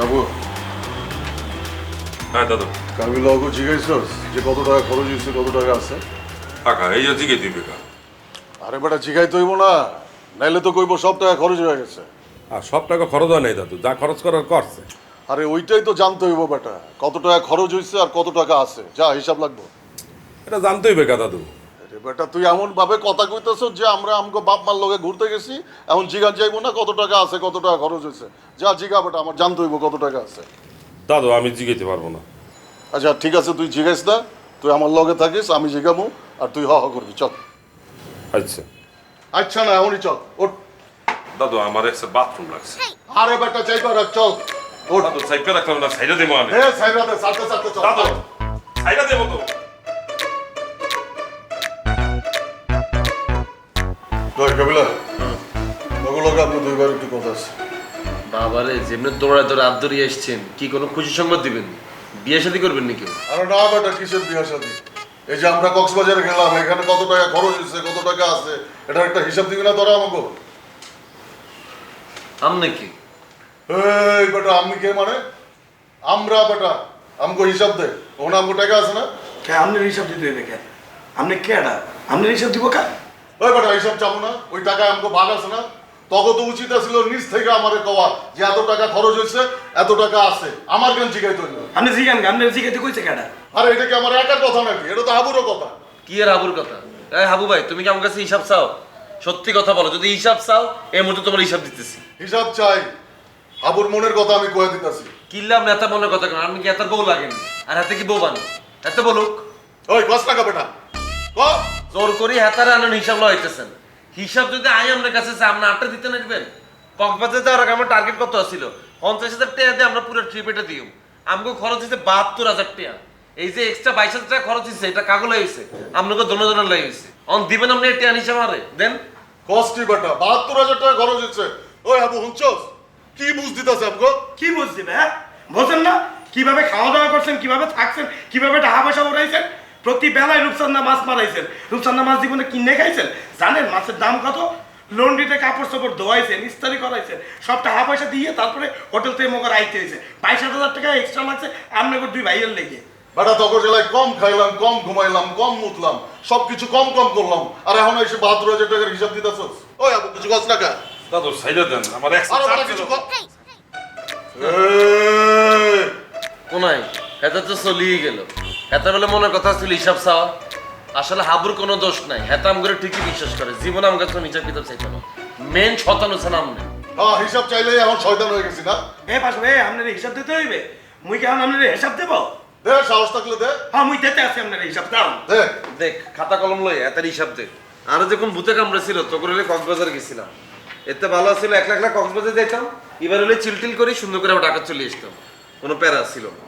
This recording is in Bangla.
বাবু হ্যাঁ দাদু। যে কত টাকা খরচ হয়েছে কত টাকা আছে। কাকা এই যে দিবে আরে বেটা জিগাই তৈব না। নাইলে তো কইব সব টাকা খরচ হয়ে গেছে। আর সব টাকা খরচ হয় নাই দাদু। যা খরচ করার করছে। আরে ওইটাই তো জানতে হইব বেটা। কত টাকা খরচ হয়েছে আর কত টাকা আছে? যা হিসাব লাগবো। এটা জানতেই বেকা দাদু। বেটা তুই এমন ভাবে কথা কইতেছ যে আমরা আমগো বাপ মার লগে ঘুরতে গেছি এখন জিগান যাইবো না কত টাকা আছে কত টাকা খরচ হয়েছে। যা জিগা বেটা আমার জানতে হইব কত টাকা আছে। দাদু আমি জিগাইতে পারব না। আচ্ছা ঠিক আছে তুই জিজ্ঞাস না তুই আমার লগে থাকিস আমি জিগামু আর তুই হ হ করবি চল। আচ্ছা। আচ্ছা না এমনই চল ওঠ। দাদু আমার একটা বাথরুম লাগছে। আরে বেটা চাইবা রাখ চল ওঠ। দাদু সাইকেল রাখলাম না সাইডে দেবো আমি। দে সাথে সাথে চল। দাদু সাইডে দেবো তো। দই কবিলা? লগো আপনি দুইবার একটু কথা আছে। বাবারে যেমনি দৌড়ায় দৌড়ে আদরি এসছেন কি কোনো খুশি সংবাদ দিবেন? বিয়ে শাদী করবেন নাকি? আরে না বেটা কিসের বিয়া শাদী? এই যে আমরা কক্সবাজারে গেলাম এখানে কত টাকা খরচ হয়েছে কত টাকা আছে এটা একটা হিসাব দিবি না তোরা আমাকে? আম নাকি? এই বেটা আমি কে মানে? আমরা বেটা আমগো হিসাব দে। ওখানে আমগো টাকা আছে না? কে আপনার হিসাব দিতে কে? আপনি কেডা? আপনার হিসাব দিব কা? ওই হিসাব চাবো না ওই টাকা আমগো ভাগ আছে না। তখন তো উচিত ছিল নিজ থেকে আমারে কওয়া যে এত টাকা খরচ হয়েছে এত টাকা আছে। আমার কেন জিগাই তৈরি আপনি জিগান আপনার জিগাইতে কইছে কেডা? আরে এটা কি আমার একার কথা নাকি? এটা তো হাবুরও কথা। কি আর হাবুর কথা? এই হাবু ভাই তুমি কি আমার কাছে হিসাব চাও? সত্যি কথা বলো যদি হিসাব চাও এই মুহূর্তে তোমার হিসাব দিতেছি। হিসাব চাই। হাবুর মনের কথা আমি কয়ে দিতেছি। কিনলাম নেতা মনের কথা কেন আমি কি এত বউ লাগেনি? আর হাতে কি বউ বানো? এত বলুক। ওই কস টাকা বেটা। ক? জোর করি হাতারে আনেন হিসাব লইতেছেন হিসাব যদি আই আপনার কাছে চাই আপনি আটটা দিতে নাকবেন। কক্সবাজার যাওয়ার আগে আমার টার্গেট কত ছিল পঞ্চাশ হাজার টাকা দিয়ে আমরা পুরো ট্রিপ এটা দিও আমাকে খরচ হয়েছে বাহাত্তর হাজার টাকা। এই যে এক্সট্রা বাইশ হাজার টাকা খরচ হয়েছে এটা কাগজ হয়েছে আপনাকে দোনো দোনো লাগিয়েছে অন দিবেন আপনি টেয়ান হিসাব আরে। দেন। কষ্টি বেটা বাহাত্তর হাজার টাকা খরচ হচ্ছে ওই হাবু হুঁচস কি বুঝ দিতেছে আমগো? কি বুঝছি হ্যাঁ? বোঝেন না? কীভাবে খাওয়া দাওয়া করছেন কীভাবে থাকছেন কীভাবে টাকা পয়সা উড়াইছেন? প্রতি বেলায় রূপসান্না মাছ মারাইছেন। রূপসান্না মাছ জীবনে কিনে খাইছেন? জানেন মাছের দাম কত? লন্ড্রিতে কাপড় চাপড় ধোয়াইছেন ইস্তারি করাইছেন সব টাকা পয়সা দিয়ে তারপরে হোটেল থেকে মগর আইতে হয়েছে বাইশ হাজার টাকা এক্সট্রা লাগছে আপনাকে দুই ভাইয়ের লেগে। বেটা তখন জেলায় কম খাইলাম কম ঘুমাইলাম কম মুতলাম সবকিছু কম কম করলাম। আর এখন এসে বাহাত্তর হাজার টাকার হিসাব দিতেছ ওই হাবু কিছু কস টাকা দাদু সাইডে দেন আমার আরে কিছু কোনায়? হেতা তো চলিয়ে গেল। হেতা বলে মনের কথা ছিল হিসাব চাওয়া আসলে হাবুর কোনো দোষ নাই। হেতা আম করে ঠিকই বিশ্বাস করে। জীবন আমার কাছে নিজের কিতাব চাইতো না মেন শতানো আছে নাম নেই হ্যাঁ হিসাব চাইলে এখন শয়তান হয়ে গেছি না? এ পাশে এ আপনার হিসাব দিতে হইবে। মুই কেমন আপনার হিসাব দেবো? দে সাহস থাকলে দে। হ্যাঁ মুই দিতে আছি আপনার হিসাব দাও। দে। দেখ খাতা কলম লই এত হিসাব দেখ আর যখন ভূতে কামড়ে ছিল তখন হলে কক্সবাজার গেছিলাম। এতে ভালো ছিল এক লাখ লাখ কক্সবাজার যাইতাম। এবার হলে চিলটিল করে সুন্দর করে ঢাকা চলে আসতাম। কোনো প্যারা ছিল না।